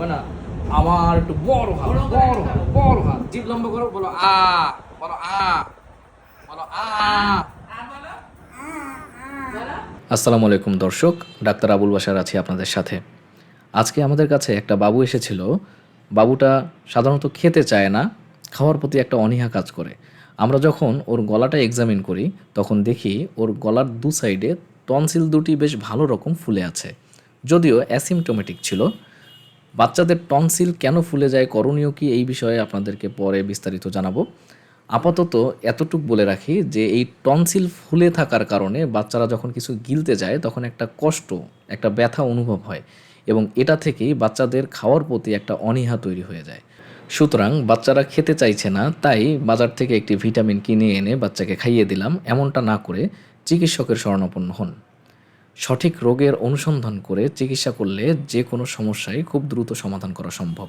মানে আমার একটু বড় হাত বড় হাত। বড় হাত। জিভ লম্বা করো বলো আ বলো আ বলো আ। আসসালামু আলাইকুম দর্শক ডাক্তার আবুল বাসার আছি আপনাদের সাথে। আজকে আমাদের কাছে একটা বাবু এসেছিল। বাবুটা সাধারণত খেতে চায় না খাওয়ার প্রতি একটা অনীহা কাজ করে। আমরা যখন ওর গলাটা এক্সামিন করি তখন দেখি ওর গলার দু সাইডে টনসিল দুটি বেশ ভালো রকম ফুলে আছে। যদিও অ্যাসিমটোমেটিক ছিল বাচ্চাদের টনসিল কেন ফুলে যায় করণীয় কি এই বিষয়ে আপনাদেরকে পরে বিস্তারিত জানাব। আপাতত এতটুক বলে রাখি যে এই টনসিল ফুলে থাকার কারণে বাচ্চারা যখন কিছু গিলতে যায়, তখন একটা কষ্ট, একটা ব্যথা অনুভব হয় এবং এটা থেকেই বাচ্চাদের খাওয়ার প্রতি একটা অনীহা তৈরি হয়ে যায়। সুতরাং বাচ্চারা খেতে চাইছে না, তাই বাজার থেকে একটি ভিটামিন কিনে এনে বাচ্চাকে খাইয়ে দিলাম। এমনটা না করে চিকিৎসকের শরণাপন্ন হন। সঠিক রোগের অনুসন্ধান করে চিকিৎসা করলে যে কোনো সমস্যাই খুব দ্রুত সমাধান করা সম্ভব।